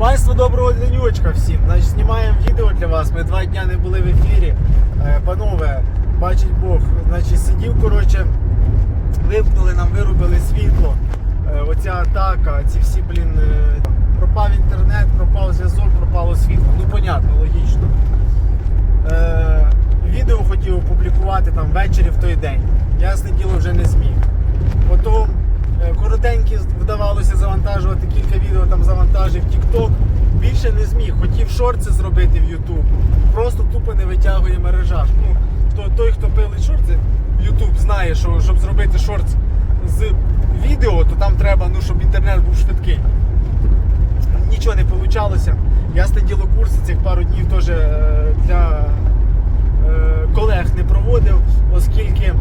Панство доброго денечка всім. Значить, знімаємо відео для вас. Ми два дня не були в ефірі. Е, Панове, бачить Бог, значить, сидів, коротше, вимкнули нам, вирубили світло. Е, Оця атака, ці всі, блін, е, пропав інтернет, пропав зв'язок, пропало світло. Ну, понятно, логічно. Відео хотів опублікувати там ввечері в той день. Ясне діло вже не зміг. Потім коротенькі вдавалося завантажувати кілька відео, там завантажив TikTok. Більше не зміг. Хотів шорти зробити в YouTube. Просто тупо не витягує мережа. Ну, то, той, хто пилить шорти в YouTube, знає, що щоб зробити шорт з відео, то там треба, ну, щоб інтернет був швидкий. Нічого не вийшло. Ясне діло курси цих пару днів теж е, для е, колег не проводив, оскільки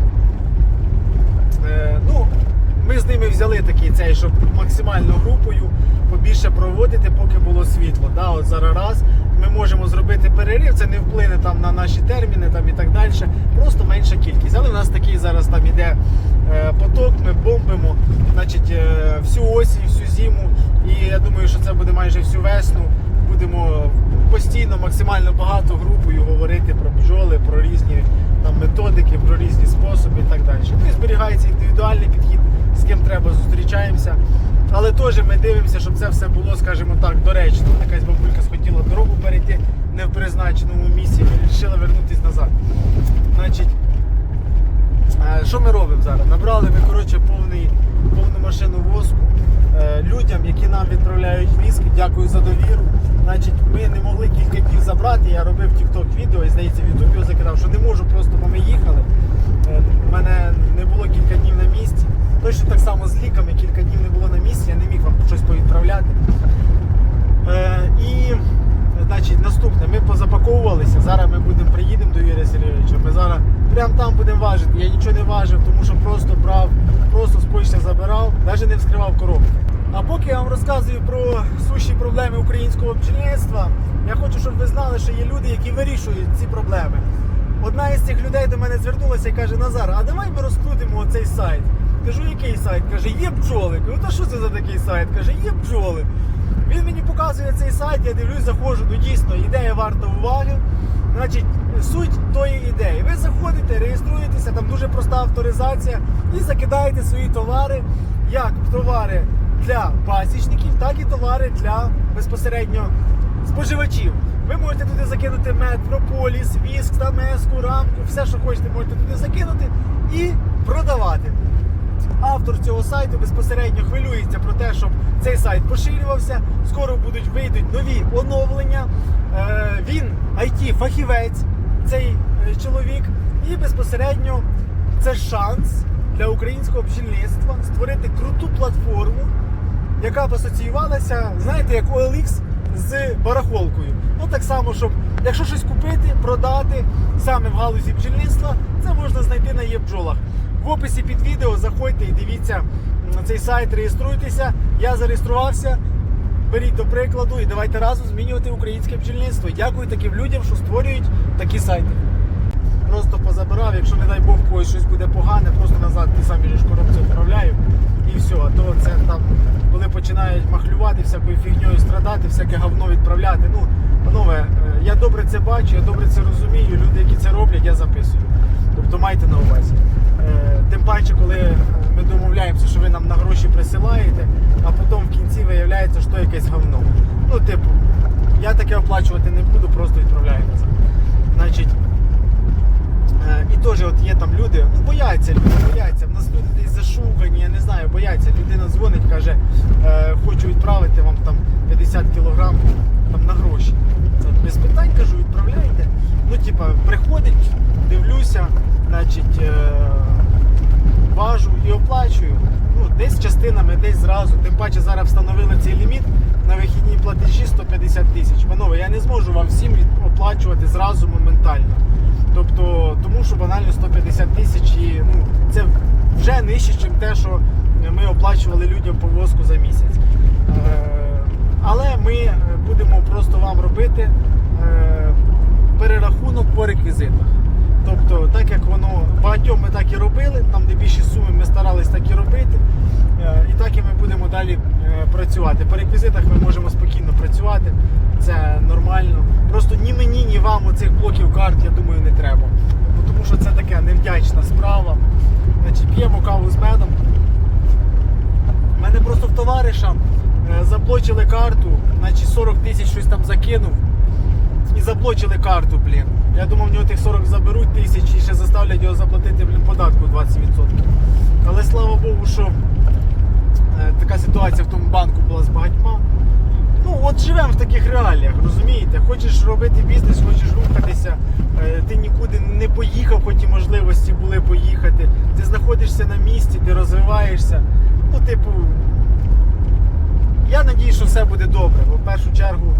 е, ну, ми з ними взяли такий цей, щоб максимально групою побільше проводити, поки було світло. Да, от зараз раз ми можемо зробити перерив, це не вплине там на наші терміни там, і так далі. Просто менша кількість. Але в нас такий зараз там іде е, поток, ми бомбимо значить, е, всю осінь, всю зиму. І я думаю, що це буде майже всю весну. Будемо постійно максимально багато групою говорити про бджоли, про різні там методики, про різні способи і так далі. Ну і зберігається індивідуальний підхід, з ким треба зустрічаємося. Але теж ми дивимося, щоб це все було, скажімо так, доречно. Якась бабулька схотіла дорогу перейти не в призначеному місці, і вирішила вернутися назад. Значить, Е, Що ми робимо зараз? Набрали ми коротше, повний, повну машину воску. Е, Людям, які нам відправляють віск, дякую за довіру. Значить, ми не могли кілька днів забрати. Я робив TikTok відео і здається в його закидав, що не можу просто, бо ми їхали. Е, Мене не було кілька днів на місці. Точно так само з ліками, кілька днів не було на місці, я не міг вам щось повідправляти. Е, І значить, наступне, ми позапаковувалися. Зараз ми будемо приїдемо до Юрія Сергійовича. Ми зараз прямо там будемо важити. Я нічого не важив, тому що просто брав, просто з почти забирав, навіть не вскривав коробки. А поки я вам розказую про сущі проблеми українського бджільництва, я хочу, щоб ви знали, що є люди, які вирішують ці проблеми. Одна із цих людей до мене звернулася і каже: Назар, а давай ми розкрутимо оцей сайт. Кажу, який сайт? Каже, є бджоли. Кажу, та що це за такий сайт? Каже, є бджоли. Він мені показує цей сайт, я дивлюсь, заходжу. Ну дійсно, ідея варта уваги. Значить, суть тої ідеї. Ви заходите, реєструєтеся, там дуже проста авторизація і закидаєте свої товари, як товари для пасічників, так і товари для безпосередньо споживачів. Ви можете туди закинути мед, прополіс, віск, тамеску, рамку, все, що хочете, можете туди закинути і продавати. Автор цього сайту безпосередньо хвилюється про те, щоб цей сайт поширювався. Скоро будуть вийдуть нові оновлення. Е, він it фахівець цей е, чоловік, і безпосередньо це шанс для українського бджільництва створити круту платформу, яка б асоціювалася, знаєте, як OLX з барахолкою. Ну так само, щоб якщо щось купити, продати саме в галузі бджільництва, це можна знайти на єбджолах. В описі під відео заходьте і дивіться на цей сайт, реєструйтеся. Я зареєструвався. Беріть до прикладу і давайте разом змінювати українське бджільництво. Дякую таким людям, що створюють такі сайти. Просто позабирав, якщо не дай Бог когось щось буде погане, просто назад ті самі ж коробці відправляю і все. А то це там, коли починають махлювати всякою фігньою, страдати, всяке говно відправляти. Ну, панове, е, я добре це бачу, я добре це розумію. Люди, які це роблять, я записую. Тобто майте на увазі. Е, Тим паче, коли е, ми домовляємося, що ви нам на гроші присилаєте, а потім в кінці виявляється, що якесь говно. Ну, типу, я таке оплачувати не буду, просто відправляю назад. Значить, Е, І теж от є там люди, ну бояться люди, бояться. В нас люди десь зашукані, я не знаю, бояться. Людина дзвонить, каже, хочу відправити вам там 50 кілограм там, на гроші. От Без питань кажу, відправляйте. Ну, типа, приходить, дивлюся, значить, важу і оплачую. Ну, десь частинами, десь зразу. Тим паче зараз встановили цей ліміт на вихідні платежі 150 тисяч. Панове, я не зможу вам всім оплачувати зразу моментально. Тобто, тому що банально 150 тисяч і ну, це вже нижче, ніж те, що ми оплачували людям по воску за місяць. Е, але ми е, будемо просто вам робити е, перерахунок по реквізитах. Тобто, так як воно багатьом ми так і робили, там де більші суми ми старались так і робити. Е, і так і ми будемо далі е, працювати. По реквізитах ми можемо спокійно працювати, це нормально. Просто ні мені, ні вам оцих блоків карт, я думаю, не треба. Тому що це така невдячна справа. Значить, П'ємо каву з медом. У мене просто в товариша е, заблочили карту, значить 40 тисяч щось там закинув. Заблочили карту, блін. Я думав, в нього тих 40 заберуть тисяч і ще заставлять його заплатити блін, податку 20%. Але слава Богу, що е, така ситуація в тому банку була з багатьма. Ну, от живемо в таких реаліях, розумієте? Хочеш робити бізнес, хочеш рухатися, е, ти нікуди не поїхав, хоч і можливості були поїхати. Ти знаходишся на місці, ти розвиваєшся. Ну, типу, я надію, що все буде добре. Бо в першу чергу,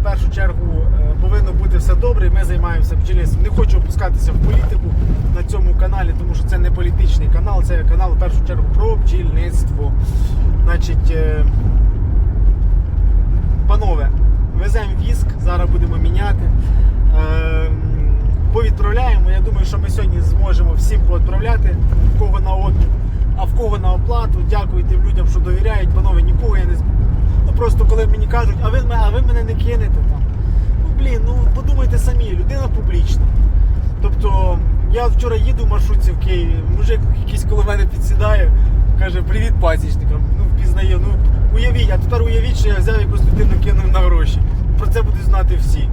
в першу чергу е, повинно бути все добре, ми займаємося бджільництвом. Не хочу опускатися в політику на цьому каналі, тому що це не політичний канал, це канал в першу чергу про бджільництво. Значить, е, панове, веземо віск, зараз будемо міняти. Е, повідправляємо. Я думаю, що ми сьогодні зможемо всім поотправляти, в кого на обмін, а в кого на оплату. Дякуйте людям, що довіряють. Панове, нікого я не Ну просто коли мені кажуть, а ви, а ви мене не кинете блін, ну подумайте самі, людина публічна. Тобто я вчора їду в маршрутці в Києві, мужик якийсь коло мене підсідає, каже, привіт пасічникам. Ну, впізнає. Ну уявіть, а тепер уявіть, що я взяв якусь людину, кинув на гроші. Про це будуть знати всі.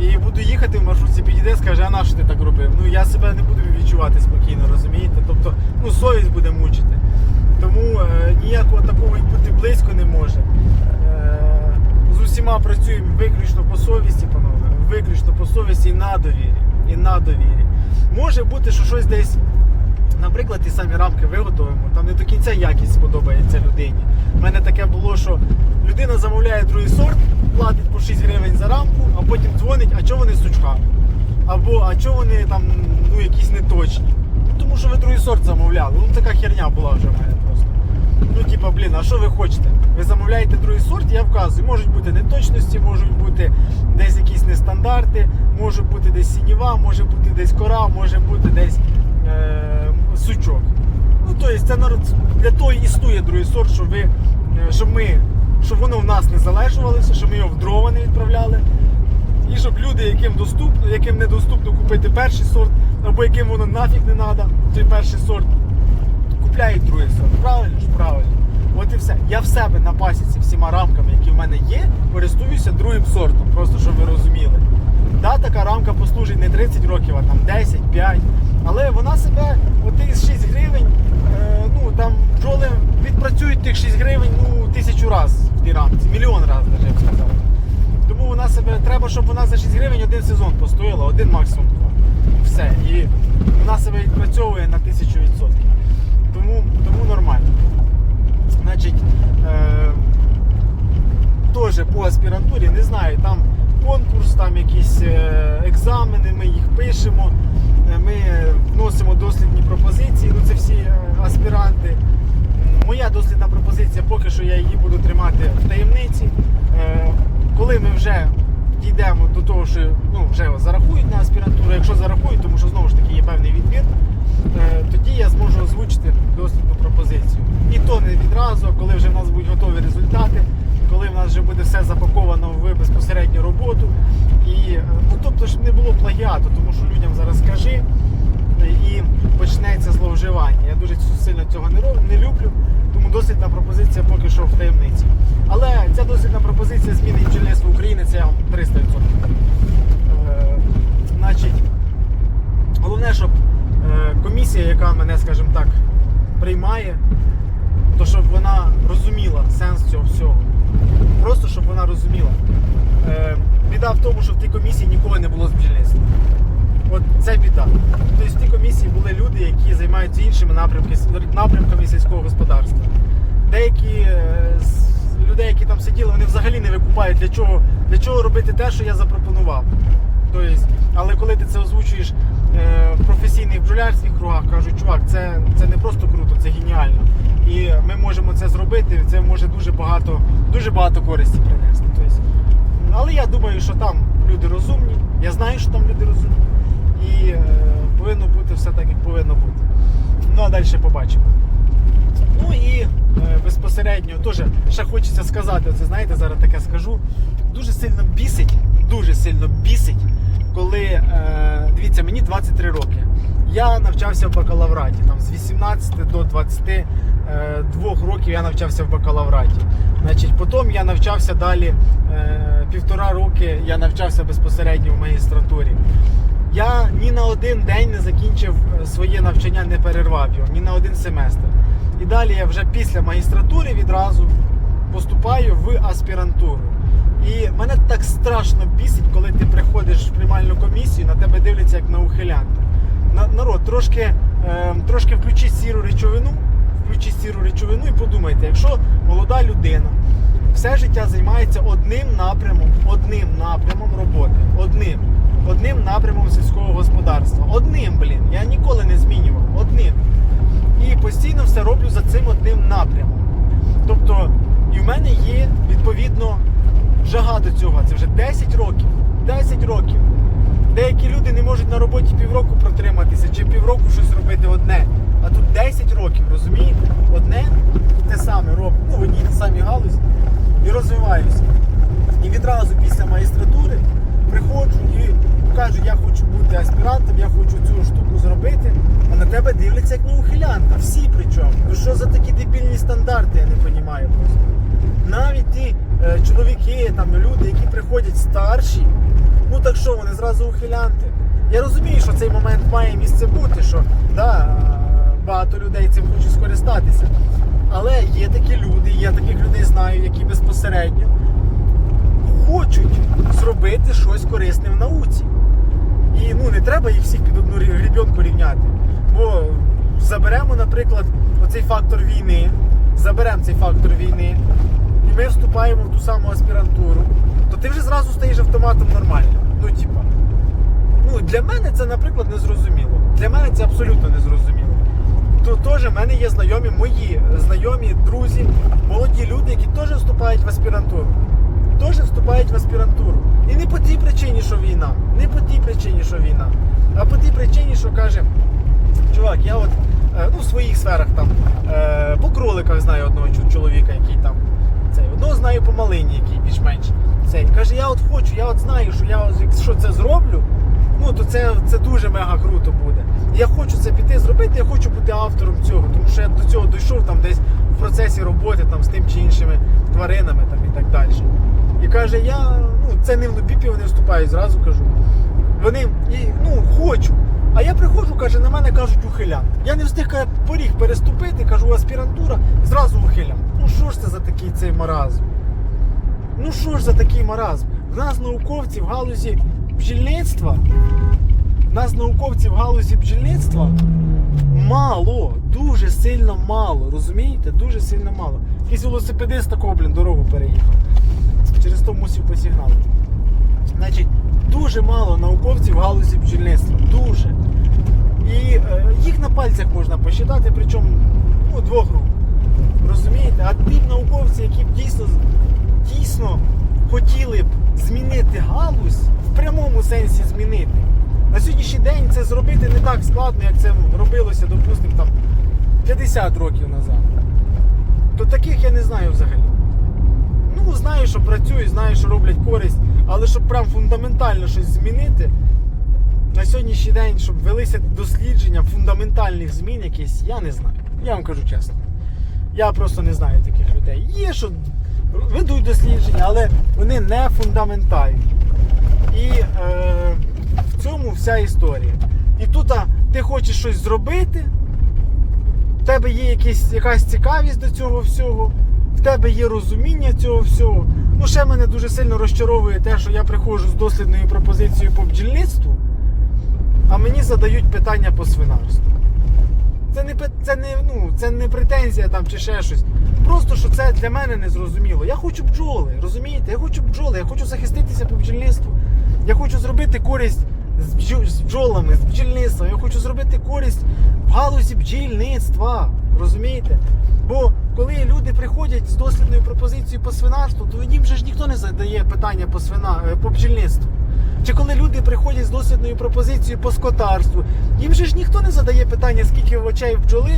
І буду їхати в маршрутці, підійде, скаже, а на що ти так робив? Ну я себе не буду відчувати спокійно, розумієте? Тобто, ну совість буде мучити. Тому е, ніякого такого бути близько не може. З усіма працюємо виключно по совісті, панове. Виключно по совісті і на довірі. І на довірі. Може бути, що щось десь, наприклад, ті самі рамки виготовимо, там не до кінця якість сподобається людині. У мене таке було, що людина замовляє другий сорт, платить по 6 гривень за рамку, а потім дзвонить, а чого вони з сучками? Або а чого вони там ну, якісь неточні? Ну, Тому що ви другий сорт замовляли. Ну така херня була вже в мене просто. Ну, типа, блін, а що ви хочете? Ви замовляєте другий сорт, я вказую. Можуть бути неточності, можуть бути десь якісь нестандарти, може бути десь сініва, може бути десь кора, може бути десь е- сучок. Ну, тобто, це для того існує другий сорт, щоб ви, е, щоб ми, щоб воно в нас не залежувалося, щоб ми його в дрова не відправляли. І щоб люди, яким доступно, яким недоступно купити перший сорт, або яким воно нафіг не треба, той перший сорт, купляють другий сорт. Правильно ж? Правильно. От і все. Я в себе на пасіці всіма рамками, які в мене є, користуюся другим сортом, просто щоб ви розуміли. Да, така рамка послужить не 30 років, а там 10, 5. Але вона себе, от із 6 гривень, е, ну там бджоли відпрацюють тих 6 гривень ну, тисячу разів в тій рамці, мільйон разів, навіть я б сказав. Тому вона себе треба, щоб вона за 6 гривень один сезон постояла, один максимум. Все. І вона себе відпрацьовує на тисячу відсотків. Тому, тому нормально. Значить, е, теж по аспірантурі, не знаю, там конкурс, там якісь е, екзамени, ми їх пишемо, е, ми вносимо дослідні пропозиції, ну це всі е, аспіранти. Моя дослідна пропозиція, поки що я її буду тримати в таємниці. Е, Коли ми вже дійдемо до того, що ну, вже зарахують на аспірантуру, якщо зарахують, тому що знову ж таки є певний відбір, е, тоді я зможу озвучити дослідну пропозицію. І то не відразу, а коли вже в нас будуть готові результати, коли в нас вже буде все запаковано в безпосередню роботу. І е, ну, тобто, щоб не плагіату, тому що людям зараз скажи е, і почнеться зловживання. Я дуже сильно цього не роб- не люблю, тому дослідна пропозиція поки що в таємниці. Але ця дослідна пропозиція зміни бджільництва України це я вам 300%. Е, значить, головне, щоб е, комісія, яка мене, скажімо так, приймає, то щоб вона розуміла сенс цього всього. Просто щоб вона розуміла. Е, біда в тому, що в тій комісії нікого не було з. Це біда. Тобто в тій комісії були люди, які займаються іншими напрямки, напрямками сільського господарства. Деякі е, з людей, які там сиділи, вони взагалі не викупають, для чого, для чого робити те, що я запропонував. Тобто, але коли ти це озвучуєш е, в професійних бджолярських кругах, кажуть, чувак, це, це не просто круто, це геніально. І ми можемо це зробити, це може дуже багато, дуже багато користі принести. Тобто, але я думаю, що там люди розумні. Я знаю, що там люди розумні. І е, повинно бути все так, як повинно бути. Ну а далі побачимо. Ну і е, безпосередньо, теж ще хочеться сказати, оце знаєте, зараз таке скажу. Дуже сильно бісить, дуже сильно бісить, коли е, дивіться, мені 23 роки. Я навчався в бакалавраті. Там з 18 до 22 років я навчався в бакалавраті. Значить, потім я навчався далі е, півтора роки. Я навчався безпосередньо в магістратурі. Я ні на один день не закінчив е, своє навчання, не перервав його, ні на один семестр. І далі я вже після магістратури відразу поступаю в аспірантуру. І мене так страшно бісить, коли ти приходиш в приймальну комісію, на тебе дивляться як на ухилянта. На- Народ, трошки, е, трошки включіть сіру речовину, включіть сіру речовину і подумайте, якщо молода людина все життя займається одним напрямом, одним напрямом роботи, одним, одним напрямом сільського господарства. Одним, блін, я ніколи не змінював, одним. І постійно все роблю за цим одним напрямом. Тобто, і в мене є відповідно жага до цього. Це вже 10 років. 10 років. Деякі люди не можуть на роботі півроку протриматися чи півроку щось робити одне. А тут 10 років, розумієте? Одне те саме роблю. Ну, в одній тій самій галузі і розвиваюся. І відразу після магістратури приходжу і кажу, я хочу бути аспірантом, я хочу цю штуку зробити, а на тебе дивляться як на ухилянта. Всі причому. Ну що за такі дебільні стандарти, я не розумію просто. Навіть ті е, чоловіки, там люди, які приходять старші, ну так що, вони зразу ухилянти. Я розумію, що цей момент має місце бути, що да, багато людей цим хочуть скористатися. Але є такі люди, я таких людей знаю, які безпосередньо хочуть зробити щось корисне в науці. І ну не треба їх всіх під одну рі- рівняти. Бо заберемо, наприклад, оцей фактор війни, заберемо цей фактор війни, і ми вступаємо в ту саму аспірантуру, то ти вже зразу стаєш автоматом нормально. Ну, типа. Ну, для мене це, наприклад, не зрозуміло. Для мене це абсолютно не зрозуміло. То теж в мене є знайомі, мої знайомі, друзі, молоді люди, які теж вступають в аспірантуру. Теж вступають в аспірантуру. І не по тій причині, що війна. Не по тій причині, що війна. А по тій причині, що каже, чувак, я от е, ну, в своїх сферах там е, по кроликах знаю одного чоловіка, який там цей, одного знаю по малині, який більш-менш цей. Каже, я от хочу, я от знаю, що я якщо це зроблю, ну то це, це дуже мега круто буде. Я хочу це піти зробити, я хочу бути автором цього, тому що я до цього дійшов там десь в процесі роботи там з тим чи іншими тваринами там і так далі. І каже, я ну це не в лобіпі вони вступають, зразу кажу. Вони і, ну хочу. А я приходжу, каже, на мене кажуть ухилянт. Я не встиг каже, поріг переступити, кажу, аспірантура, зразу ухилянт. Ну що ж це за такий цей маразм? Ну що ж за такий маразм? В нас науковці в галузі бджільництва, в нас науковці в галузі бджільництва мало, дуже сильно мало, розумієте? Дуже сильно мало. Якийсь велосипедист такого, блін, дорогу переїхав. Через то мусив посігналити. Значить, дуже мало науковців в галузі бджільництва. Дуже. І е, їх на пальцях можна посчитати, причому ну, двох рук. Розумієте? А ті науковці, які б дійсно, дійсно хотіли б змінити галузь, в прямому сенсі змінити. На сьогоднішній день це зробити не так складно, як це робилося, допустимо, там 50 років назад. То таких я не знаю взагалі. Ну, знаю, що працюють, знаю, що роблять користь, але щоб прям фундаментально щось змінити, на сьогоднішній день, щоб велися дослідження фундаментальних змін якісь, я не знаю. Я вам кажу чесно. Я просто не знаю таких людей. Є, що ведуть дослідження, але вони не фундаментальні. І е, в цьому вся історія. І тут а, ти хочеш щось зробити, в тебе є якісь, якась цікавість до цього всього, тебе є розуміння цього всього. Ну, ще мене дуже сильно розчаровує те, що я приходжу з дослідною пропозицією по бджільництву, а мені задають питання по свинарству. Це не, це не, ну, це не претензія там чи ще щось. Просто що це для мене не зрозуміло. Я хочу бджоли, розумієте? Я хочу бджоли, я хочу захиститися по бджільництву. Я хочу зробити користь з, бджо- з бджолами, з бджільництвом. Я хочу зробити користь в галузі бджільництва. Розумієте? Бо коли люди приходять з дослідною пропозицією по свинарству, то їм же ж ніхто не задає питання по свина, е, по бджільництву. Чи коли люди приходять з дослідною пропозицією по скотарству, їм же ж ніхто не задає питання, скільки очей бджоли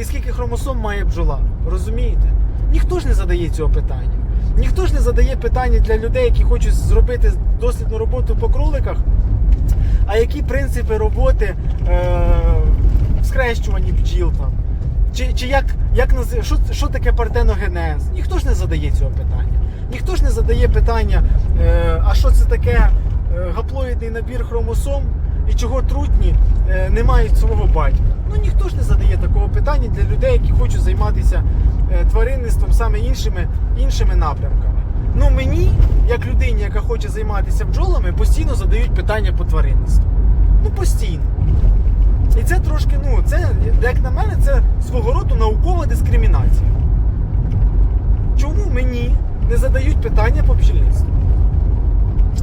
і скільки хромосом має бджола. Розумієте? Ніхто ж не задає цього питання. Ніхто ж не задає питання для людей, які хочуть зробити дослідну роботу по кроликах. А які принципи роботи е, в скрещуванні бджіл там? Чи, чи як, як наз- що, що таке партеногенез? Ніхто ж не задає цього питання. Ніхто ж не задає питання, е, а що це таке е, гаплоїдний набір хромосом і чого трутні е, не мають свого батька. Ну ніхто ж не задає такого питання для людей, які хочуть займатися е, тваринництвом саме іншими, іншими напрямками. Ну мені, як людині, яка хоче займатися бджолами, постійно задають питання по тваринництву. Ну постійно. І це трошки, ну, це, як на мене, це свого роду наукова дискримінація. Чому мені не задають питання по бджільництву?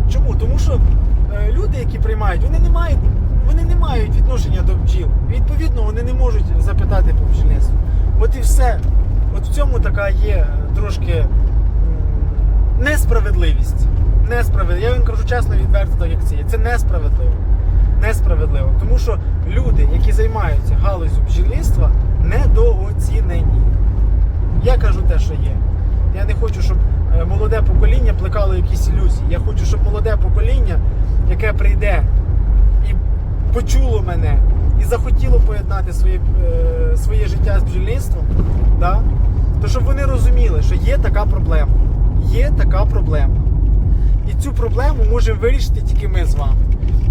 Чому? Тому що е, люди, які приймають, вони не мають, вони не мають відношення до бджіл. Відповідно, вони не можуть запитати по бджільництву. От і все. От в цьому така є трошки несправедливість. Несправедливість. Я вам кажу чесно, відверто, так як це є. Це несправедливо. Несправедливо. Тому що люди, які займаються галузю бджільництва, недооцінені. Я кажу те, що є. Я не хочу, щоб е, молоде покоління плекало якісь ілюзії. Я хочу, щоб молоде покоління, яке прийде і почуло мене, і захотіло поєднати своє, е, своє життя з бджільництвом, да? то щоб вони розуміли, що є така проблема. Є така проблема. І цю проблему можемо вирішити тільки ми з вами.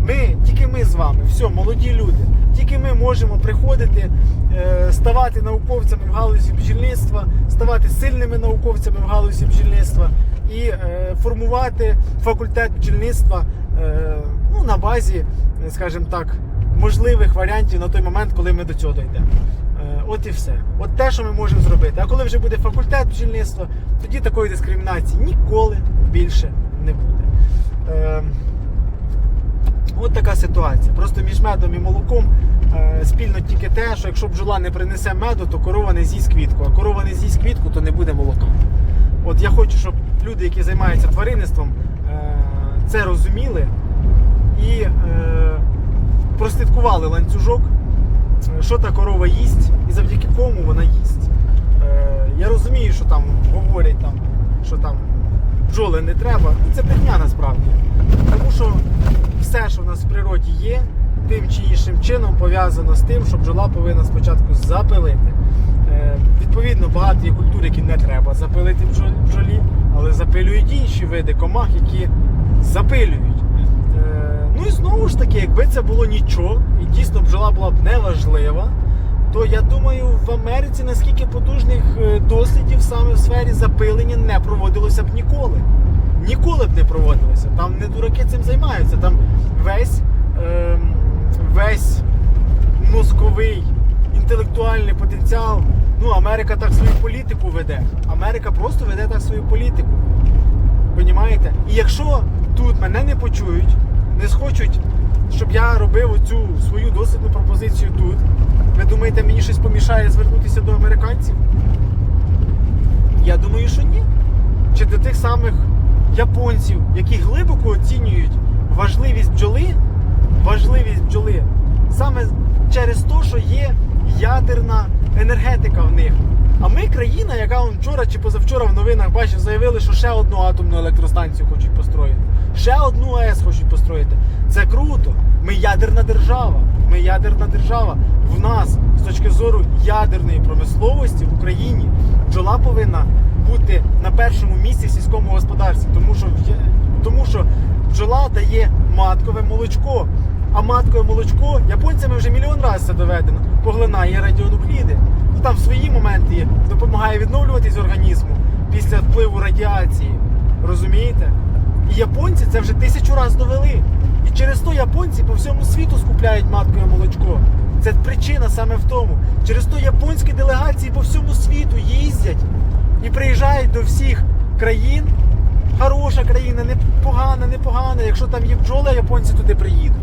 Ми, тільки ми з вами, все, молоді люди. Тільки ми можемо приходити, е, ставати науковцями в галузі бджільництва, ставати сильними науковцями в галузі бджільництва і е, формувати факультет бджільництва е, ну, на базі, скажімо так, можливих варіантів на той момент, коли ми до цього дійдемо. От і все. От те, що ми можемо зробити. А коли вже буде факультет бджільництва, тоді такої дискримінації ніколи більше не буде. Е, От така ситуація. Просто між медом і молоком е, спільно тільки те, що якщо бджола не принесе меду, то корова не з'їсть квітку. А корова не з'їсть квітку, то не буде молока. От я хочу, щоб люди, які займаються тваринництвом, е, це розуміли і е, прослідкували ланцюжок, що та корова їсть і завдяки кому вона їсть. Е, я розумію, що там говорять, там, що там бджоли не треба. Ну, це брехня насправді. Тому що все, що в нас в природі є, тим чи іншим чином пов'язано з тим, що бджола повинна спочатку запилити. Е, відповідно, багато є культур, які не треба запилити бджол- бджолі, але запилюють інші види комах, які запилюють. Е, ну і знову ж таки, якби це було нічого, і дійсно бджола була б неважлива, то я думаю, в Америці наскільки потужних е, дослідів саме в сфері запилення не проводилося б ніколи. Ніколи б не проводилося. Там не дураки цим займаються. Там весь, ем, весь мозковий, інтелектуальний потенціал. Ну, Америка так свою політику веде. Америка просто веде так свою політику. Понімаєте? І якщо тут мене не почують, не схочуть, щоб я робив оцю свою дослідну пропозицію тут, ви думаєте, мені щось помішає звернутися до американців? Я думаю, що ні. Чи до тих самих японців, які глибоко оцінюють важливість бджоли, важливість бджоли саме через те, що є ядерна енергетика в них. А ми країна, яка вчора чи позавчора в новинах бачив, заявили, що ще одну атомну електростанцію хочуть построїти. Ще одну АЕС хочуть построїти. Це круто. Ми ядерна держава. Ми ядерна держава. В нас з точки зору ядерної промисловості в Україні бджола повинна бути на першому місці в сільському господарстві, тому що, тому що бджола дає маткове молочко. А маткове молочко японцями вже мільйон разів це доведено, поглинає радіонукліди. Ну там свої моменти є, допомагає відновлюватись організму після впливу радіації. Розумієте? І японці це вже тисячу разів довели. І через то японці по всьому світу скупляють маткове молочко. Це причина саме в тому. Через то японські делегації по всьому світу їздять і приїжджають до всіх країн. Хороша країна, непогана, непогана. Якщо там є бджоли, японці туди приїдуть.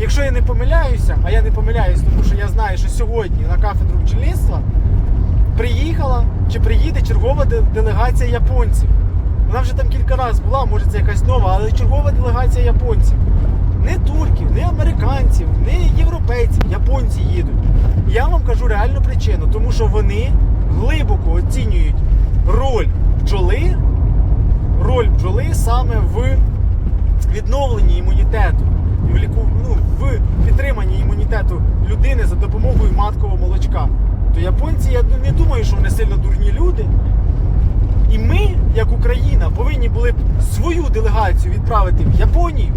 Якщо я не помиляюся, а я не помиляюсь, тому що я знаю, що сьогодні на кафедру бджільництва приїхала чи приїде чергова делегація японців. Вона вже там кілька разів була, може це якась нова, але чергова делегація японців. Не турків, не американців, не європейців, японці їдуть. Я вам кажу реальну причину, тому що вони глибоко оцінюють роль бджоли, роль бджоли саме в відновленні імунітету, в, ліку, ну, в підтриманні імунітету людини за допомогою маткового молочка. То японці, я не думаю, що вони сильно дурні люди. І ми, як Україна, повинні були б свою делегацію відправити в Японію.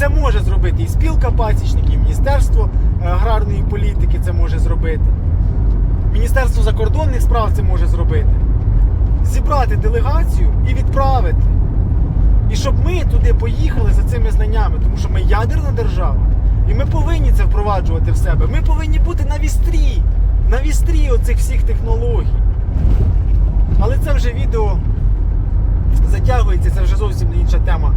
Це може зробити і спілка пасічників, і Міністерство е, аграрної політики це може зробити. Міністерство закордонних справ це може зробити. Зібрати делегацію і відправити. І щоб ми туди поїхали за цими знаннями, тому що ми ядерна держава. І ми повинні це впроваджувати в себе. Ми повинні бути на вістрі, на вістрі оцих всіх технологій. Але це вже відео затягується, це вже зовсім інша тема.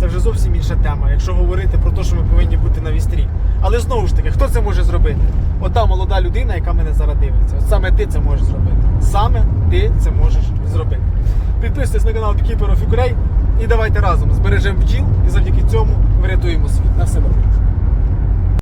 Це вже зовсім інша тема, якщо говорити про те, що ми повинні бути на вістрі. Але знову ж таки, хто це може зробити? Ота молода людина, яка мене зараз дивиться. От саме ти це можеш зробити. Саме ти це можеш зробити. Підписуйтесь на канал Beekeeper і давайте разом збережемо бджіл і завдяки цьому врятуємо світ. На все добре.